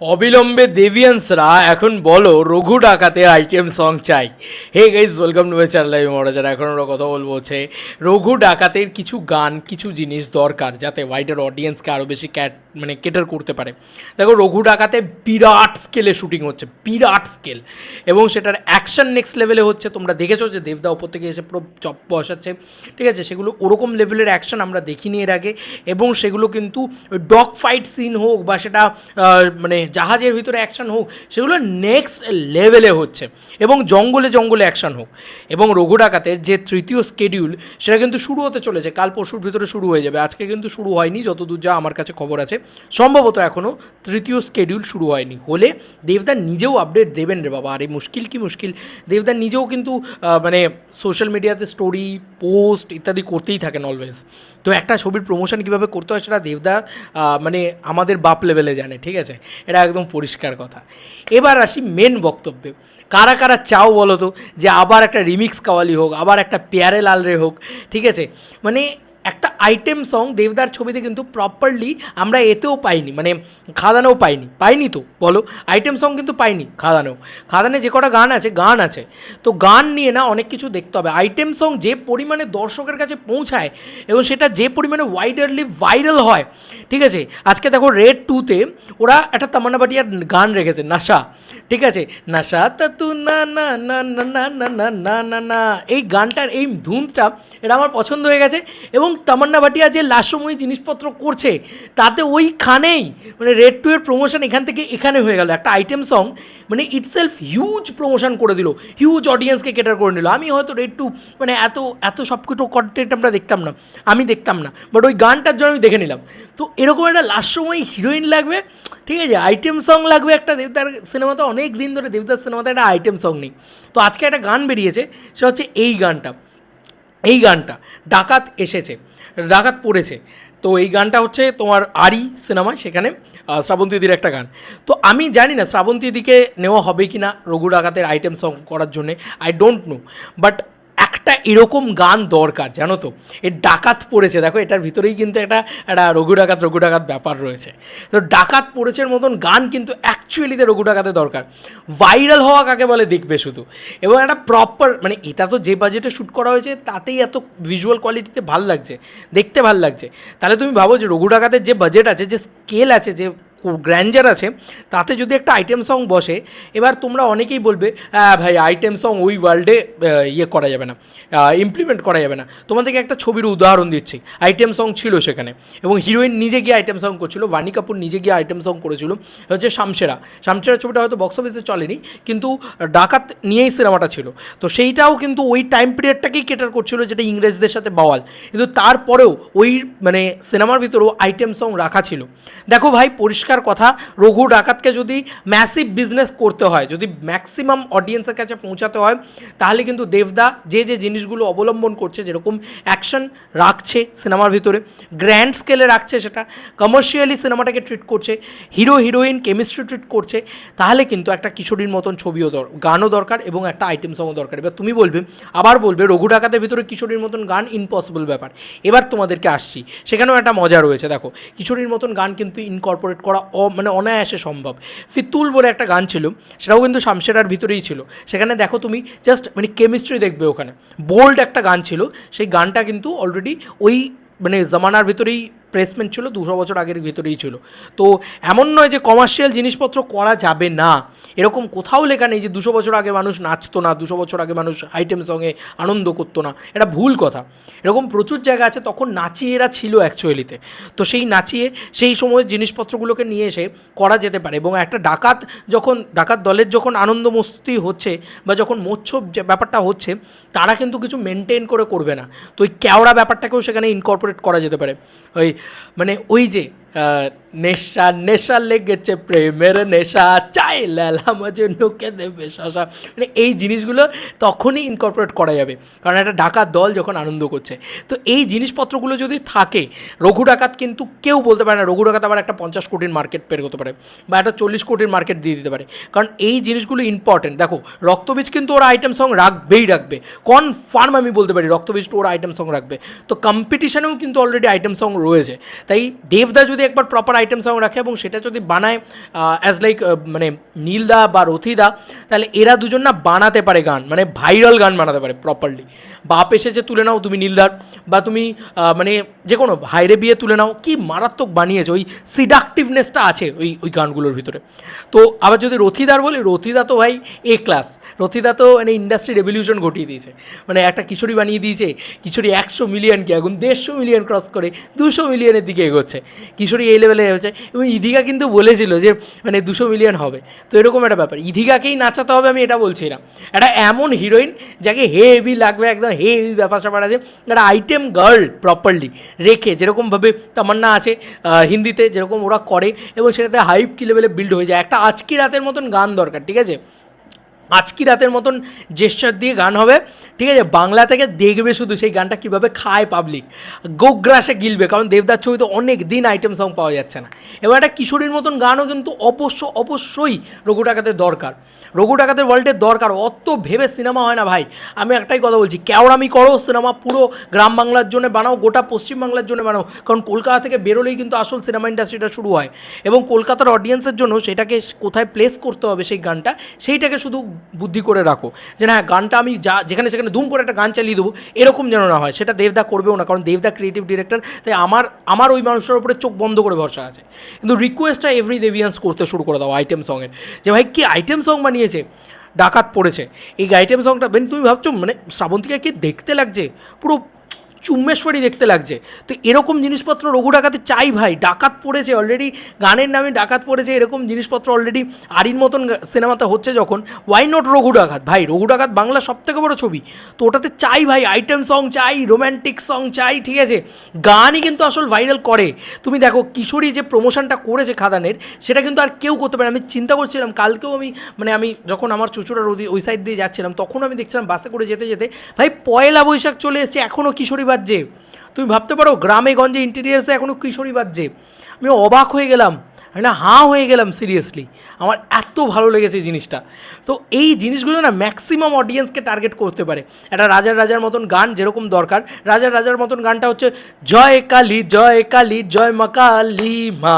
অবিলম্বে দেভিয়ান্সরা এখন বলো, রঘু ডাকাতে আইটেম সং চাই। Hey guys welcome to channel আমি মহারাজার এখন আমরা কথা বলব হচ্ছে, রঘু ডাকাতের কিছু গান, কিছু জিনিস দরকার, যাতে ওয়াইডার অডিয়েন্সকে আরও বেশি ক্যাট মানে কেটার করতে পারে। দেখো, রঘু ডাকাতে বিরাট স্কেলে শুটিং হচ্ছে, বিরাট স্কেল এবং সেটার অ্যাকশন নেক্সট লেভেলে হচ্ছে, তোমরা দেখেছ যে দেবদা ওপর থেকে এসে পুরো চপ বসাচ্ছে, ঠিক আছে? সেগুলো ওরকম লেভেলের অ্যাকশন আমরা দেখিনি এর আগে, এবং সেগুলো কিন্তু ডগ ফাইট সিন হোক বা সেটা মানে জাহাজের ভিতরে অ্যাকশন হোক, সেগুলো নেক্সট লেভেলে হচ্ছে এবং জঙ্গলে জঙ্গলে অ্যাকশন হোক। এবং রঘু ডাকাতের যে তৃতীয় স্কেডিউল সেটা কিন্তু শুরু হতে চলেছে। কাল পরশুর ভিতরে শুরু হয়ে যাবে। আজকে কিন্তু শুরু হয়নি, যতদূর যা আমার কাছে খবর আছে। সম্ভবত এখনও তৃতীয় স্কেডিউল শুরু হয়নি। হলে দেবদা নিজেও আপডেট দেবেন রে বাবা। আরে মুশকিল কি মুশকিল? দেবদা নিজেও কিন্তু মানে সোশ্যাল মিডিয়াতে স্টোরি পোস্ট ইত্যাদি করতেই থাকেন অলওয়েজ তো একটা ছবির প্রমোশন কীভাবে করতে হয় সেটা দেবদা মানে আমাদের বাপ লেভেলে জানে, ঠিক আছে? একদম পরিষ্কার কথা। এবার আসি মেন বক্তব্যে। কারা কারা চাও বলো তো? যে আবার একটা রিমিক্স কাওয়ালি হোক, আবার একটা পেয়ারে লাল রে হোক, ঠিক আছে? মানে একটা আইটেম সং দেবদার ছবিতে কিন্তু প্রপারলি আমরা এতেও পাইনি মানে খাদানেও পাইনি পাইনি তো বলো আইটেম সং কিন্তু পাইনি খাদানেও খাদানে যে কটা গান আছে গান আছে তো গান নিয়ে না অনেক কিছু দেখতে হবে আইটেম সং যে পরিমাণে দর্শকের কাছে পৌঁছায় এবং সেটা যে পরিমাণে ওয়াইডারলি ভাইরাল হয় ঠিক আছে আজকে দেখো রেড টুতে ওরা একটা তামান্না ভাটিয়ার গান রেখেছে নাশা ঠিক আছে নাশা তা তু না না না না না না না না না এই গানটার এই ধুনটা এটা আমার পছন্দ হয়ে গেছে এবং তামান্না ভাটিয়া যে লাস্যময়ী জিনিসপত্র করছে, তাতে ওইখানেই মানে রেড টু এর প্রমোশন এখান থেকে এখানে হয়ে গেল। একটা আইটেম সং মানে ইটসেলফ হিউজ প্রমোশন করে দিল। হিউজ অডিয়েন্সকে কেটার করে নিল। আমি হয়তো রেড টু মানে এত এত সব কিছু কন্টেন্ট আমরা দেখতাম না। আমি দেখতাম না। বাট ওই গানটার জন্য আমি দেখে নিলাম। তো এরকম একটা লাস্ট সময় হিরোইন লাগবে। ঠিক আছে আইটেম সং লাগবে একটা। দেবদার সিনেমাতে অনেক দিন ধরে দেবদার সিনেমাতে একটা আইটেম সং নেই। তো আজকে একটা গান বেরিয়েছে, সেটা হচ্ছে এই গানটা। এই গানটা ডাকাত এসেছে, ডাকাত পড়েছে। তো এই গানটা হচ্ছে তোমার আরি সিনেমা সেখানে শ্রাবন্তীদির একটা গান। তো আমি জানি না শ্রাবন্তীদিকে নেওয়া হবে কি না রঘু ডাকাতের আইটেম সং করার জন্যে আই ডোন্ট নো বাট এরকম গান দরকার, জানো তো? এর ডাকাত পড়েছে, দেখো, এটার ভিতরেই কিন্তু একটা একটা রঘু ডাকাত রঘু ডাকাত ব্যাপার রয়েছে। তো ডাকাত পড়েছের মতন গান কিন্তু অ্যাকচুয়ালিতে রঘু ডাকাতে দরকার। ভাইরাল হওয়া কাকে বলে দেখবে শুধু। এবং একটা প্রপার মানে এটা তো যে বাজেটে শ্যুট করা হয়েছে, তাতেই এত ভিজুয়াল কোয়ালিটিতে ভালো লাগছে, দেখতে ভালো লাগছে। তাহলে তুমি ভাবো যে রঘু ডাকাতের যে বাজেট আছে, যে স্কেল আছে, যে গ্র্যান্ডার আছে, তাতে যদি একটা আইটেম সং বসে, এবার তোমরা অনেকেই বলবে হ্যাঁ ভাই, আইটেম সং ওই ওয়ার্ল্ডে ইয়ে করা যাবে না ইমপ্লিমেন্ট করা যাবে না। তোমাদেরকে একটা ছবির উদাহরণ দিচ্ছি, আইটেম সং ছিল সেখানে, এবং হিরোইন নিজে গিয়ে আইটেম সং করছিল বাণী কাপুর নিজে গিয়ে আইটেম সং করেছিল হচ্ছে শামসেরা শামসেরা ছবিটা হয়তো বক্স অফিসে চলেনি, কিন্তু ডাকাত নিয়েই সিনেমাটা ছিল। তো সেইটাও কিন্তু ওই টাইম পিরিয়ডটাকেই কেটার করছিল যেটা ইংরেজদের সাথে বাওয়াল। কিন্তু তারপরেও ওই মানে সিনেমার ভিতরেও আইটেম সং রাখা ছিল। দেখো ভাই, পরিষ্কার কথা রঘু ডাকাতকে যদি ম্যাসিভ বিজনেস করতে হয়, যদি ম্যাক্সিমাম অডিয়েন্সের কাছে পৌঁছাতে হয়, তাহলে কিন্তু দেবদা যে যে জিনিসগুলো অবলম্বন করছে, যেরকম অ্যাকশন রাখছে সিনেমার ভিতরে গ্র্যান্ড স্কেলে রাখছে সেটা কমার্শিয়ালি সিনেমাটাকে ট্রিট করছে হিরো হিরোইন কেমিস্ট্রি ট্রিট করছে, তাহলে কিন্তু একটা কিশোরীর মতন ছবিও দর, গানও দরকার এবং একটা আইটেম সংও দরকার। এবার তুমি বলবে, আবার বলবে রঘু ডাকাতের ভিতরে কিশোরীর মতন গান ইম্পসিবল ব্যাপার। এবার তোমাদেরকে আসছি, সেখানেও একটা মজা রয়েছে, দেখো। কিশোরীর মতন গান কিন্তু ইনকর্পোরেট করা মানে অনায়াসে সম্ভব। ফিতুল বলে একটা গান ছিল, সেটাও কিন্তু শামশেরার ভিতরেই ছিল। সেখানে দেখো তুমি জাস্ট মানে কেমিস্ট্রি দেখবে ওখানে। বোল্ড একটা গান ছিল, সেই গানটা কিন্তু অলরেডি ওই মানে জামানার ভিতরেই প্লেসমেন্ট ছিল, দুশো বছর আগের ভিতরেই ছিল। তো এমন নয় যে কমার্শিয়াল জিনিসপত্র করা যাবে না। এরকম কোথাও লেখা নেই যে দুশো বছর আগে মানুষ নাচতো না, দুশো বছর আগে মানুষ আইটেম সঙ্গে আনন্দ করতো না। এটা ভুল কথা। এরকম প্রচুর জায়গা আছে, তখন নাচিয়েরা ছিল অ্যাকচুয়ালিতে তো। সেই নাচিয়ে সেই সময়ের জিনিসপত্রগুলোকে নিয়ে এসে করা যেতে পারে। এবং একটা ডাকাত যখন, ডাকাত দলের যখন আনন্দ মস্তি হচ্ছে বা যখন মোচ্ছব যে ব্যাপারটা হচ্ছে, তারা কিন্তু কিছু মেনটেন করে করবে না। তো ওই ক্যাওড়া ব্যাপারটাকেও সেখানে ইনকর্পোরেট করা যেতে পারে। ওই মানে ওই যে নেশা নেশা লেগেছে, প্রেমের নেশা, চাই লালা মজনুকে দেবে শশা। মানে এই জিনিসগুলো তখনই ইনকর্পোরেট করা যাবে। কারণ একটা ডাকাত দল যখন আনন্দ করছে। তো এই জিনিসপত্রগুলো যদি থাকে, রঘু ডাকাত কিন্তু কেউ বলতে পারে না। রঘু ডাকাত আবার একটা পঞ্চাশ কোটির মার্কেট পের করতে পারে বা একটা চল্লিশ কোটির মার্কেট দিয়ে দিতে পারে। কারণ এই জিনিসগুলো ইম্পর্টেন্ট দেখো, রক্তবীজ কিন্তু ওরা আইটেম সং রাখবেই রাখবে। কনফার্ম আমি বলতে পারি রক্তবীজ ওরা আইটেম সং রাখবে। তো কম্পিটিশনেও কিন্তু অলরেডি আইটেম সং রয়েছে। তাই দেবদা যদি একবার প্রপার আইটেম সং রাখে এবং সেটা যদি বানায় অ্যাজ লাইক মানে নীলদা বা রথিদা, তাহলে এরা দুজন না বানাতে পারে গান মানে ভাইরাল গান বানাতে পারে প্রপারলি বাপ এসেছে, তুলে নাও তুমি নীলদার, বা তুমি মানে যে কোনো হাইরে বিয়ে তুলে নাও, কি মারাত্মক বানিয়েছে, ওই সিডাকটিভনেসটা আছে ওই ওই গানগুলোর ভিতরে। তো আবার যদি রথিদার বলি, রথিদা তো ভাই এ ক্লাস রথিদা তো মানে ইন্ডাস্ট্রি রেভলিউশন ঘটিয়ে দিয়েছে। মানে একটা কিশোরী বানিয়ে দিয়েছে, কিশোরী একশো মিলিয়নকে এখন দেড়শো মিলিয়ন ক্রস করে, দুশো মিলিয়নের দিকে এগোচ্ছে। কিশোরী এই লেভেলে হয়েছে এবং ইধিকা কিন্তু বলেছিল যে মানে দুশো মিলিয়ন হবে। তো এরকম একটা ব্যাপার। ইধিকাকেই নাচাতে হবে আমি এটা বলছি না। একটা এমন হিরোইন যাকে হেভি লাগবে, একদম হেভি ব্যাপার স্যাপার আছে, একটা আইটেম গার্ল প্রপারলি রেখে যেরকমভাবে তামান্না আছে হিন্দিতে যেরকম ওরা করে এবং সেটাতে হাইপ কি লেভেলে বিল্ড হয়ে যায়। একটা আজকি রাতের মতন গান দরকার, ঠিক আছে? আজকি রাতের মতন জেস্টার দিয়ে গান হবে। ঠিক আছে, বাংলা থেকে দেখবে শুধু সেই গানটা কীভাবে খায় পাবলিক গোগ্রাসে গিলবে, কারণ দেবদার ছবিতে অনেক দিন আইটেম সং পাওয়া যাচ্ছে না। এবার একটা কিশোরীর মতন গানও কিন্তু অবশ্য, অবশ্যই রঘু ডাকাতের দরকার। রঘু ডাকাতের ওয়ার্ল্ডের দরকার, অত ভেবে সিনেমা হয় না ভাই। আমি একটাই কথা বলছি, কেওড়ামি করো সিনেমা পুরো গ্রাম বাংলার জন্য বানাও, গোটা পশ্চিম বাংলার জন্য বানাও। কারণ কলকাতা থেকে বেরোলেই কিন্তু আসল সিনেমা ইন্ডাস্ট্রিটা শুরু হয়। এবং কলকাতার অডিয়েন্সের জন্য সেটাকে কোথায় প্লেস করতে হবে সেই গানটা, সেইটাকে শুধু বুদ্ধি করে রাখো। যে হ্যাঁ গানটা আমি যা, যেখানে সেখানে দুম করে একটা গান চালিয়ে দেবো, এরকম যেন না হয়। সেটা দেবদা করবেও না, কারণ দেবদা ক্রিয়েটিভ ডিরেক্টর তাই আমার আমার ওই মানুষটার উপরে চোখ বন্ধ করে ভরসা আছে। কিন্তু রিকোয়েস্টটা এভরি দেবিয়ান্স করতে শুরু করে দাও আইটেম সঙের যে ভাই, কি আইটেম সং বানিয়েছে? ডাকাত পড়েছে। এই আইটেম সংটা বেন তুমি ভাবছ মানে শ্রাবন্তীকে কি দেখতে লাগছে? পুরো চুম্বেশ্বরী দেখতে লাগছে। তো এরকম জিনিসপত্র রঘু ডাকাতে চাই ভাই। ডাকাত পড়েছে অলরেডি গানের নামে ডাকাত পড়েছে, এরকম জিনিসপত্র অলরেডি আরির মতন সিনেমাতে হচ্ছে যখন। ওয়াই নট রঘু ডাকাত? ভাই, রঘু ডাকাত বাংলা সব থেকে বড় ছবি। তো ওটাতে চাই ভাই আইটেম সং চাই রোম্যান্টিক সং চাই, ঠিক আছে? গানই কিন্তু আসল ভাইরাল করে। তুমি দেখো, কিশোরী যে প্রমোশনটা করেছে খাদানের, সেটা কিন্তু আর কেউ করতে পারে। আমি চিন্তা করছিলাম, কালকেও আমি মানে আমি যখন আমার চুচুড়ার ওদি ওই সাইড দিয়ে যাচ্ছিলাম তখন আমি দেখছিলাম বাসে করে যেতে যেতে, ভাই পয়লা বৈশাখ চলে এসেছে, এখনও কিশোরী বাজছে তুমি ভাবতে পারো গ্রামে গঞ্জে ইন্টেরিয়ার্সে এখনও কিশোরী বাজছে আমি অবাক হয়ে গেলাম। আমি না হাঁ হয়ে গেলাম সিরিয়াসলি আমার এত ভালো লেগেছে এই জিনিসটা। তো এই জিনিসগুলো না ম্যাক্সিমাম অডিয়েন্সকে টার্গেট করতে পারে। একটা রাজার রাজার মতন গান যেরকম দরকার, রাজার রাজার মতন গানটা হচ্ছে, জয় কালী জয় কালী, জয় মা কালী মা।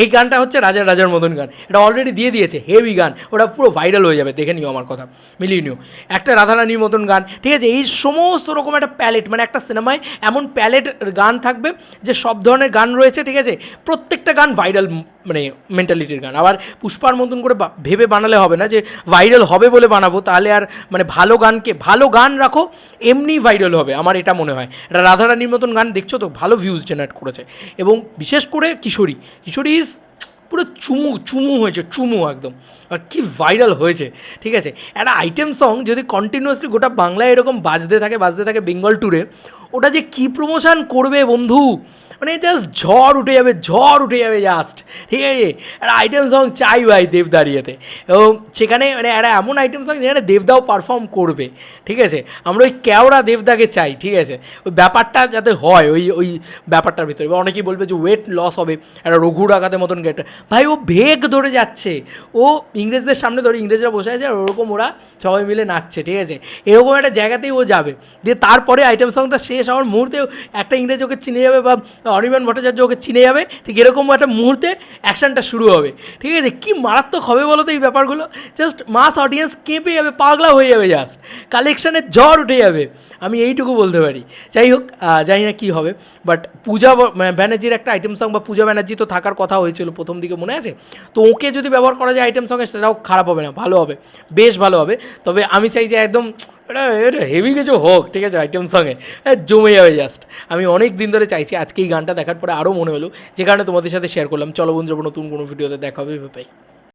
এই গানটা হচ্ছে রাজার রাজার মতন গান। এটা অলরেডি দিয়ে দিয়েছে হেভি গান। ওটা পুরো ভাইরাল হয়ে যাবে, দেখে নিও আমার কথা, মিলিয়ে নিও। একটা রাধারানীর মতন গান, ঠিক আছে? এই সমস্ত রকম একটা প্যালেট মানে একটা সিনেমায় এমন প্যালেট গান থাকবে যে সব ধরনের গান রয়েছে, ঠিক আছে? প্রত্যেকটা গান ভাইরাল মানে মেন্টালিটির গান। আবার পুষ্পার মতন করে ভেবে বানালে হবে না যে ভাইরাল হবে বলে বানাবো, তাহলে আর মানে ভালো গানকে, ভালো গান রাখো, এমনি ভাইরাল হবে, আমার এটা মনে হয়। এটা রাধারানীর মতন গান দেখছ তো, ভালো ভিউজ জেনারেট করেছে। এবং বিশেষ করে কিশোরী। কিশোরী ইজ পুরো চুমু চুমু হয়েছে, চুমু একদম। আর কি ভাইরাল হয়েছে, ঠিক আছে? একটা আইটেম সং যদি কন্টিনিউয়াসলি গোটা বাংলায় এরকম বাজতে থাকে বাজতে থাকে বেঙ্গল ট্যুরে ওটা যে কী প্রমোশন করবে বন্ধু? মানে জাস্ট ঝড় উঠে যাবে, ঝড় উঠে যাবে জাস্ট ঠিক আছে? একটা আইটেম সং চাই ভাই দেবদারিয়াতে এবং সেখানে মানে একটা এমন আইটেম সং যেখানে দেবদাও পারফর্ম করবে, ঠিক আছে? আমরা ওই ক্যাওড়া দেবদাকে চাই, ঠিক আছে? ওই ব্যাপারটা যাতে হয়, ওই ওই ব্যাপারটার ভিতরে। বা অনেকেই বলবে যে ওয়েট লস হবে, একটা রঘু ডাকাতের মতন গেট ভাই, ও ভেগ ধরে যাচ্ছে। ও ইংরেজদের সামনে ধরে ইংরেজরা বসে আছে আর ওরকম ওরা সবাই মিলে নাচছে, ঠিক আছে? এরকম একটা জায়গাতেই ও যাবে। দিয়ে তারপরে আইটেম সংটা শেষ হওয়ার মুহূর্তে একটা ইংরেজ ওকে চিনে যাবে বা অনির্বাণ ভট্টাচার্য ওকে চিনে যাবে, ঠিক এরকম একটা মুহূর্তে অ্যাকশানটা শুরু হবে। ঠিক আছে? কি মারাত্মক হবে বলো তো এই ব্যাপারগুলো? জাস্ট মাস অডিয়েন্স কেঁপে যাবে, পাগলা হয়ে যাবে জাস্ট কালেকশানের ঝড় উঠে যাবে। আমি এইটুকু বলতে পারি। যাই হোক জানি না কী হবে বাট পূজা মানে ব্যানার্জির একটা আইটেম সং বা পূজা ব্যানার্জি তো থাকার কথা হয়েছিল প্রথম দিকে মনে আছে? তো ওকে যদি ব্যবহার করা যায় আইটেম সঙ্গে সেটাও খারাপ হবে না, ভালো হবে, বেশ ভালো হবে। তবে আমি চাই যে একদম, এটা হেভি কিছু হোক, ঠিক আছে আইটেম সঙ্গে জমে যাবে জাস্ট আমি অনেক দিন ধরে চাইছি, আজকে এই গানটা দেখার পরে আরও মনে হলো, যে কারণে তোমাদের সাথে শেয়ার করলাম। চলো বন্ধু নতুন কোনো ভিডিওতে দেখা হবে পাই